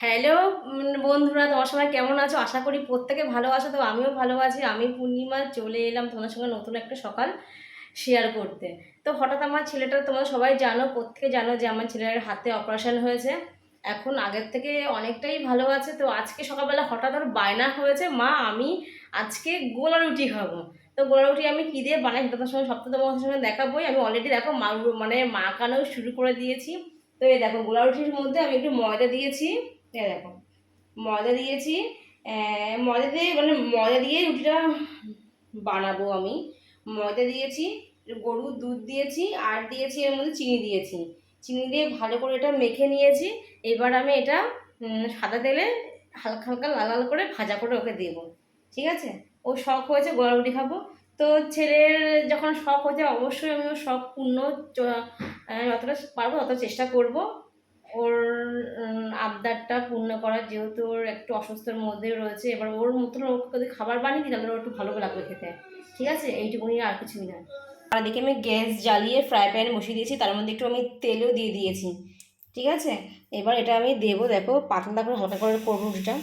Hello বন্ধুরা, তোমার সবাই কেমন আছো? আশা করি প্রত্যেকে ভালো আছো, তো আমিও ভালো আছি। আমি পূর্ণিমা চলে এলাম তোমার সঙ্গে নতুন একটা সকাল শেয়ার করতে। তো হঠাৎ আমার ছেলেটা, তোমরা সবাই জানো, প্রত্যেকে জানো যে আমার ছেলের হাতে অপারেশন হয়েছে। এখন আগের থেকে অনেকটাই ভালো আছে, তো আজকে সকালবেলা হঠাৎ ওর বায়না হয়েছে, মা, আমি আজকে গোলা রুটি খাব। তো গোলা রুটি আমি কী দিয়ে বানাই সেটা তোমার সঙ্গে সপ্তাহ তোমাদের সঙ্গে দেখাবোই। আমি অলরেডি দেখো মা মানে মাখানো শুরু করে দিয়েছি। তো এই দেখো, গোলা রুটির মধ্যে আমি একটু ময়দা দিয়েছি। দেখো। ময়দা দিয়েছি ময়দা দিয়ে মানে ময়দা দিয়ে রুটিটা বানাবো আমি। ময়দা দিয়েছি, গরুর দুধ দিয়েছি, আর দিয়েছি এর মধ্যে চিনি দিয়েছি। চিনি দিয়ে ভালো করে এটা মেখে নিয়েছি। এবার আমি এটা সাদা তেলে হালকা হালকা লাল লাল করে ভাজা করে ওকে দেবো। ঠিক আছে? ও শখ হয়েছে গোলা রুটি খাব। তো ছেলের যখন শখ হয়েছে, অবশ্যই আমি ওর শখ পূর্ণ যতটা পারব তত চেষ্টা করব। ওর আবদারটা পূর্ণ করার যেহেতু ওর একটু অসুস্থর মধ্যে রয়েছে, এবার ওর মতন ওকে খাবার বানিয়ে দিই, তাহলে ওর একটু ভালো লাগবে খেতে। ঠিক আছে? এইটুকুনি আর কিছুই না আর এদিকে আমি গ্যাস জ্বালিয়ে ফ্রাই প্যান বসিয়ে দিয়েছি, তার মধ্যে একটু আমি তেলও দিয়ে দিয়েছি। ঠিক আছে? এবার এটা আমি দেবো, দেখো, পাতলা করে হালকা করে করব রুটিটা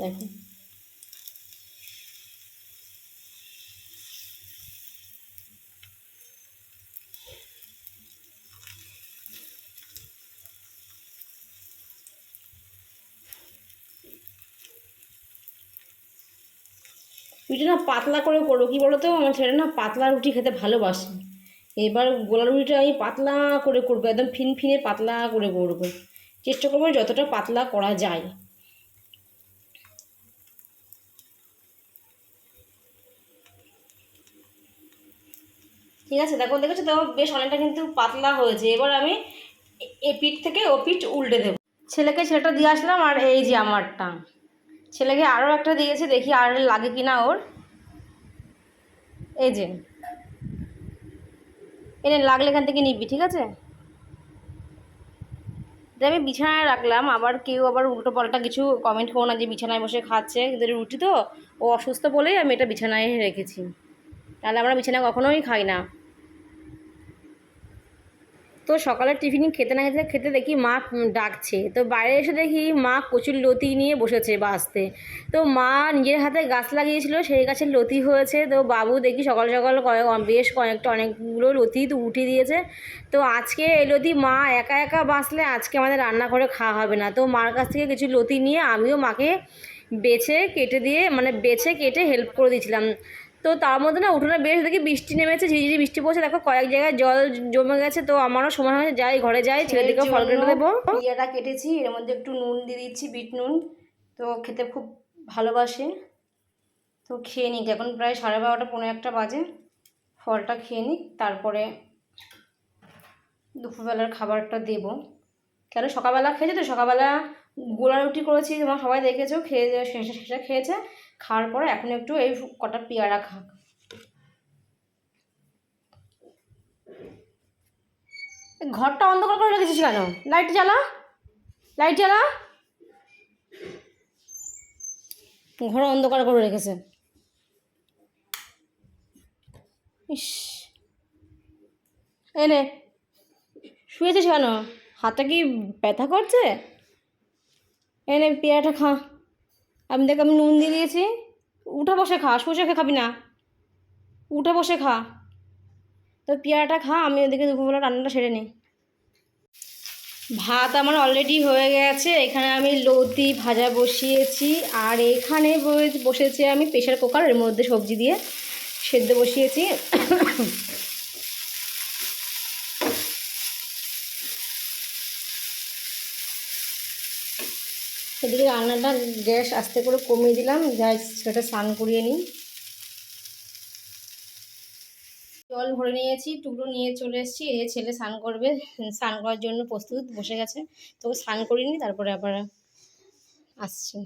দেখো। রুটি না পাতলা করে করো কি বলো তো আমার ছেলে না পাতলা রুটি খেতে ভালোবাসে। এবার গোলা রুটিটা আমি পাতলা করে করব, একদম ফিন ফিনে পাতলা করে করব। চেষ্টা করব যতটা পাতলা করা যায়। ঠিক আছে, দেখো, দেখেছ তো? বেশ অনেকটা কিন্তু পাতলা হয়েছে। এবার আমি এ- পিঠ থেকে ও পিঠ উল্টে দেবো। ছেলেকে ছেলেটা দিয়ে আসলাম আর এই যে আমারটা। ছেলেকে আরও একটা দিয়েছে, দেখি আর লাগে কি না ওর। এই যে। এনে লাগলে এখান থেকে নিবি, ঠিক আছে? আমি বিছানায় রাখলাম, আবার কেউ আবার উল্টো পাল্টা কিছু কমেন্ট করো না যে বিছানায় বসে খাচ্ছে। কিন্তু রুটি তো, ও অসুস্থ বলেই আমি এটা বিছানায় রেখেছি। তাহলে আমরা বিছানায় কখনোই খাই না। তো সকালের টিফিন খেতে না খেতে খেতে দেখি মা ডাকছে। তো বাইরে এসে দেখি মা কচুর লতি নিয়ে বসেছে বাঁচতে। তো মা নিজের হাতে গাছ লাগিয়েছিল, সেই গাছের লতি হয়েছে। তো বাবু দেখি সকাল সকাল কয়েক, বেশ কয়েকটা অনেকগুলো লতি তো উঠিয়ে দিয়েছে। তো আজকে এই লতি মা একা একা বাঁচলে আজকে আমাদের রান্না করে খাওয়া হবে না। তো মার কাছ থেকে কিছু লতি নিয়ে আমিও মাকে বেছে কেটে দিয়ে মানে বেছে কেটে হেল্প করে দিয়েছিলাম। তো তার মধ্যে না উঠোনে বেশ দেখি বৃষ্টি নেমেছে ঝিরিঝিরি বৃষ্টি পড়ছে। দেখো কয়েক জায়গায় জল জমে গেছে তো আমারও সময় হয়েছে যাই ঘরে যাই ছেলেদিকে ফল কেটে দেবো। পিয়াটা কেটেছি এর মধ্যে একটু নুন দিয়ে দিচ্ছি বিট নুন তো খেতে খুব ভালোবাসে। তো খেয়ে নিক এখন প্রায় সাড়ে বারোটা পনেরো একটা বাজে। ফলটা খেয়ে নিক তারপরে দুপুরবেলার খাবারটা দেবো। কেন সকালবেলা খেয়েছে তো? সকালবেলা গোলা রুটি করেছি তোমার সবাই দেখেছ খেয়ে শেষে শেষে খেয়েছে। খাওয়ার পরে এখন একটু এই কটা পেয়ারা খাক ঘরটা অন্ধকার করে রেখেছিস কেন? লাইট জ্বালা? লাইট জ্বালা? ঘর অন্ধকার করে রেখেছে। ইস। এনে শুয়েছিস কেন? হাতে কি ব্যথা করছে? এনে পেয়ারাটা খা। আমি দেখ, আমি নুন দিয়ে দিয়েছি। উঠে বসে খা, শুয়ে খেয়ে খাবি না। উঠে বসে খা। তো পেয়ারাটা খা, আমি ওদিকে দুপুরবেলা রান্নাটা সেরে নিই। ভাত আমার অলরেডি হয়ে গেছে, এখানে আমি লতি ভাজা বসিয়েছি, আর এখানে বসেছে আমি প্রেশার কুকার এর মধ্যে সবজি দিয়ে সেদ্ধ বসিয়েছি। এদিকে রান্নাটা গ্যাস আস্তে করে কমিয়ে দিলাম। যাই সেটা স্নান করিয়ে নিই। জল ভরে নিয়েছি, টুকরো নিয়ে চলে এসেছি। এ ছেলে স্নান করবে, স্নান করার জন্য প্রস্তুত, বসে গেছে। তোকে স্নান করিয়ে নিই, তারপরে আবার আসছি।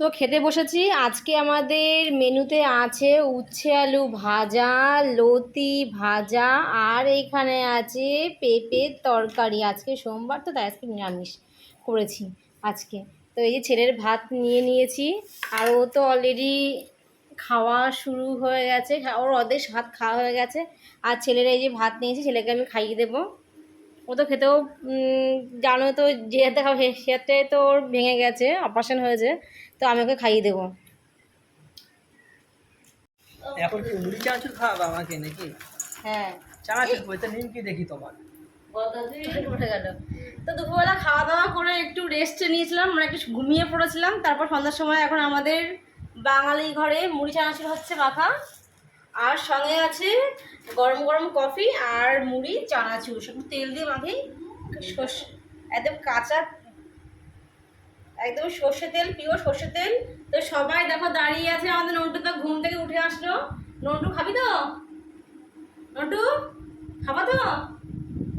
তো খেতে বসেছি। আজকে আমাদের মেনুতে আছে উচ্ছে আলু ভাজা, লতি ভাজা, আর এখানে আছে পেঁপের তরকারি। আজকে সোমবার তো তাই, আজকে নিরামিষ। করেছি আজকে। তো এই যে ছেলের ভাত নিয়ে নিয়েছি আর ও তো অলরেডি খাওয়া শুরু হয়ে গেছে। ওর অদেশ ভাত খাওয়া হয়ে গেছে। আর ছেলের এই যে ভাত নিয়েছি ছেলেকে আমি খাইয়ে দেবো। ও তো খেতেও জানো তো যে হাতে খাবে সে হাতে তো ওর ভেঙে গেছে অপারেশন হয়েছে। তো আমি ওকে খাইয়ে দেবো। এখন কি চানাচুর খাওয়াবে আমাকে নাকি? হ্যাঁ। চানাচুর বইতে নিমকি দেখি তোমার। উঠে গেল তো দুপুরবেলা খাওয়া দাওয়া করে একটু রেস্ট নিয়েছিলাম মানে একটু ঘুমিয়ে পড়েছিলাম। তারপর সন্ধ্যার সময় এখন আমাদের বাঙালি ঘরে মুড়ি চানাচুর হচ্ছে মাখা আর সঙ্গে আছে গরম গরম কফি আর মুড়ি চানাচুর। সব তেল দিয়ে মাখি একদম কাঁচা, একদম সর্ষে তেল পিওর সর্ষে তেল। তো সবাই দেখো দাঁড়িয়ে আছে আমাদের নন্টু তো ঘুম থেকে উঠে আসলো। নন্টু, খাবি তো নন্টু খাবা তো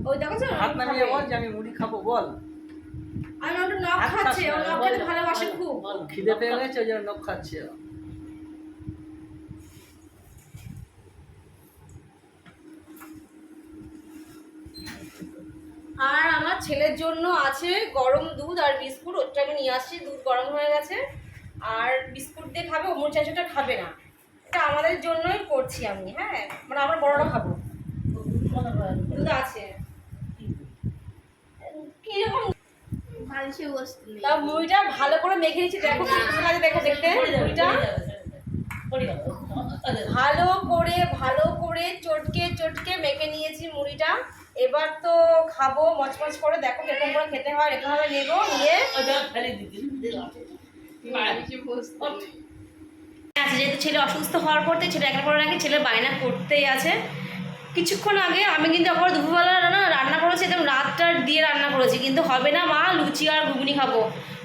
ওই দেখো হাত নামিয়ে বল যে আমি মুড়ি খাব বল। আর নন্টু নখ খাচ্ছে ও খাচ্ছে নখ খেতে ভালোবাসে খুব। খিদে পেয়ে গেছে ওই জন্য নখ খাচ্ছে আর আমার ছেলের জন্য আছে গরম দুধ আর বিস্কুট ওটা আমি নিয়ে আসছি দুধ গরম হয়ে গেছে। আর বিস্কুট দিয়ে খাবে ওমর চাচুটা খাবে না। এটা আমাদের জন্যই করছি আমি হ্যাঁ? মানে আমরা বড়রা খাব। দুধ আছে। কীরকম? তা মুড়িটা ভালো করে মেখে নিচ্ছি দেখো কি দেখো দেখতে। মুড়িটা ভালো করে ভালো করে চটকে চটকে মেখে নিয়েছি মুড়িটা। এবার তো খাব মচমচ করে দেখো কীরকম করে খেতে হয় এরকম ভাবে নেব নিয়ে। আছে যেহেতু ছেলে অসুস্থ হওয়ার পর ছেলে একের পর নাকি ছেলে বায়না করতেই আছে কিছুক্ষণ আগে আমি কিন্তু একবার দুপুরবেলা না রান্না করেছি, একদম রাতটা দিয়ে রান্না করেছি। কিন্তু হবে না মা, লুচি আর ঘুগনি খাব।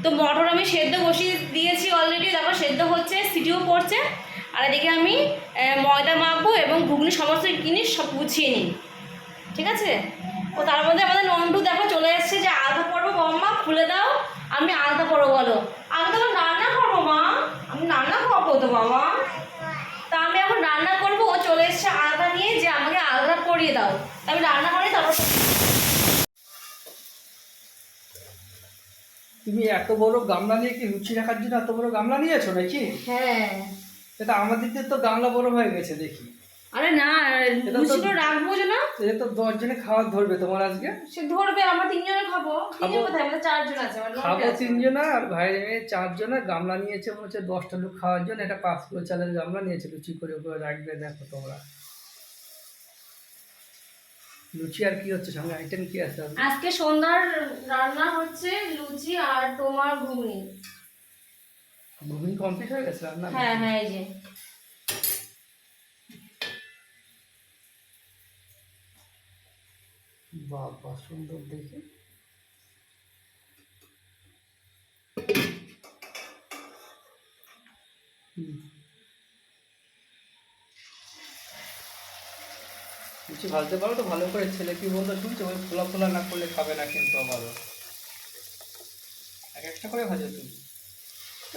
তো মটর আমি সেদ্ধ বসিয়ে দিয়েছি অলরেডি তারপর সেদ্ধ হচ্ছে, সিটিও পড়ছে। আর এদিকে আমি ময়দা মাখবো এবং ঘুগনি সমস্ত জিনিস সব গুছিয়ে নিই। ঠিক আছে? ও তার মধ্যে আমাদের নন্টু দেখো চলে এসছে যে আলতা পরবো বম্মা খুলে দাও। আমি আলতা পরবো বলো। আমি তো রান্না করব মা? আমি রান্না করব তো বাবা তা আমি এখন রান্না করব ও চলে এসছে আলতা নিয়ে যে পরিয়ে দাও। আমি রান্না করি তারপর তুমি এত বড় গামলা নিয়ে কি লুচি রাখার জন্য এত বড় গামলা নিয়েছো নাকি? হ্যাঁ। এটা আমাদের তো গামলা বড় হয়ে গেছে দেখি। আরে না এটা তো- রাখব যে না? এটা তো দশ জনে খাওয়া ধরবে তোমার আজকে? সে ধরবে আমরা তিনজনে খাব। তিনজন। কোথায়? আমাদের চারজন আছে খাব। তিনজনা আর ভাই মেয়ে চারজনা গামলা নিয়েছে মনে হচ্ছে দশটা লোক খাওয়ার জন্য। এটা পাঁচ কিলো চালের গামলা নিয়েছে লুচি করে করে রাখবে দেখো তোমরা। লুচি আর কি হচ্ছে? সঙ্গে আইটেম কি আছে? আজকে? সন্ধ্যার রান্না হচ্ছে লুচি আর তোমার ঘুগনি। ঘুগনি কমপ্লিট হয়ে গেছে রান্না? হ্যাঁ হ্যাঁ এই যে। বাবা সুন্দর দেখে। হুম। লুচি ভাজতে পারো তো? ভালো করে ছেলে কি বলতো শুনছো? ওই খোলা খোলা না করলে খাবে না কিন্তু আবারও। এক একটা করে ভাজো তুমি।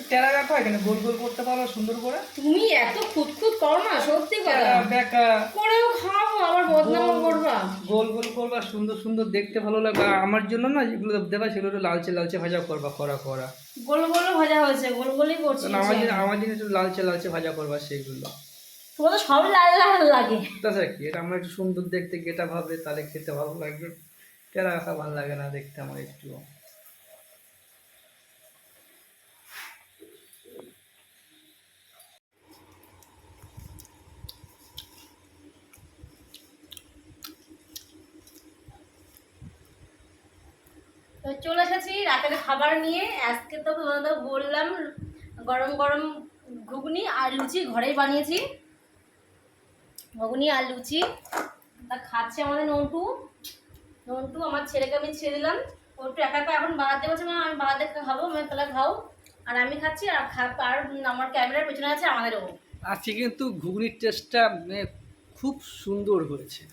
টেরা রাখো এখানে গোল গোল করতে পারো সুন্দর করে। তুমি এত খুঁতখুত করো না সত্যি কথা। করেও খাব আবার বদনাম করবা। গোল গোল করবা সুন্দর সুন্দর দেখতে ভালো লাগবে। আমার জন্য না যেগুলো দেবা সেগুলো একটু লালচে লালচে ভাজা করবা করা করা গোল গোল ভাজা হয়েছে গোল গোলই করছি আমার জন্য আমার জন্য একটু লালচে লালচে ভাজা করবা সেইগুলো। তোমার তো সব লাল লাল লাগে। তাছাড়া কি এটা আমরা একটু সুন্দর দেখতে গেটা ভাবে তাহলে খেতে ভালো লাগবে। টেরা রাখা ভালো লাগে না দেখতে আমার একটু চলে এসেছি রাতের খাবার নিয়ে। আজকে তো তোমাদের বললাম গরম গরম ঘুগনি আর লুচি ঘরেই বানিয়েছি। ঘুগনি আর লুচি। তা খাচ্ছে আমাদের নন্টু। নন্টু, আমার ছেলেকে আমি ছেড়ে দিলাম। ও একটু একা একা এখন বাহাতে বলছে, মা, আমি বাহাতে খাব আমি তাহলে খাও। আর আমি খাচ্ছি, আর খা, আর আমার ক্যামেরার পেছনে আছে আমাদেরও আজকে কিন্তু ঘুগনির টেস্টটা খুব সুন্দর হয়েছে।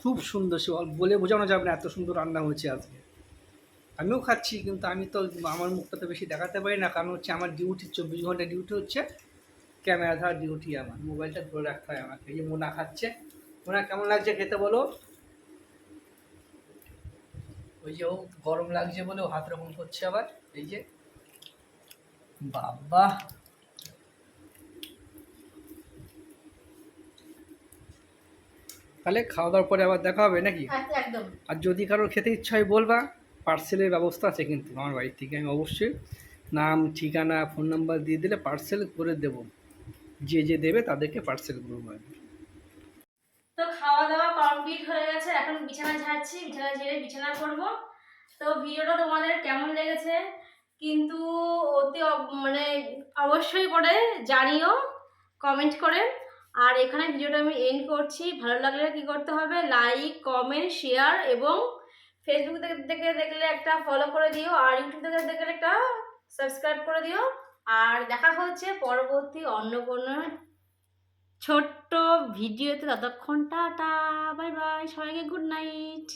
খুব সুন্দর, সে বলে বোঝানো যাবে না এত সুন্দর রান্না হয়েছে আজকে। আমিও খাচ্ছি, কিন্তু আমি তো আমার মুখটা তো বেশি দেখাতে পারি না, কারণ হচ্ছে আমার ডিউটি চব্বিশ ঘণ্টা ডিউটি হচ্ছে। ক্যামেরা ধরা ডিউটি আমার। মোবাইলটা ধরে রাখতে হয় আমাকে। এই যে মোনা খাচ্ছে। মোনা কেমন লাগছে খেতে বলো? ওই যে ও গরম লাগছে বলে ও হাত রকম করছে আবার। এই যে। বাবা। তাহলে খাওয়া দাওয়ার পরে আবার দেখা হবে নাকি? হ্যাঁ, হ্যাঁ, আর যদি কারোর খেতে ইচ্ছা হয় বলবা পার্সেলের ব্যবস্থা আছে কিন্তু আমার বাড়ির থেকে আমি অবশ্যই। নাম ঠিকানা ফোন নাম্বার দিয়ে দিলে পার্সেল করে দেবো। যে যে দেবে তাদেরকে পার্সেল করব আমি তো খাওয়া দাওয়া কমপ্লিট হয়ে গেছে, এখন বিছানা ঝাড়ছি বিছানা ঝেড়ে বিছানা করব। তো ভিডিওটা তোমাদের কেমন লেগেছে? কিন্তু অতি মানে অবশ্যই করে জানিও কমেন্ট করে। আর এখানে ভিডিওটা আমি এন্ড করছি। ভালো লাগলে কি করতে হবে? লাইক কমেন্ট শেয়ার এবং ফেসবুক থেকে দেখলে একটা ফলো করে দিও, আর ইউটিউব থেকে দেখলে একটা সাবস্ক্রাইব করে দিও। আর দেখা হচ্ছে পরবর্তী অন্য কোনো ছোট্ট ভিডিওতে। ততক্ষণ টাটা, বাই বাই, সবাইকে গুড নাইট।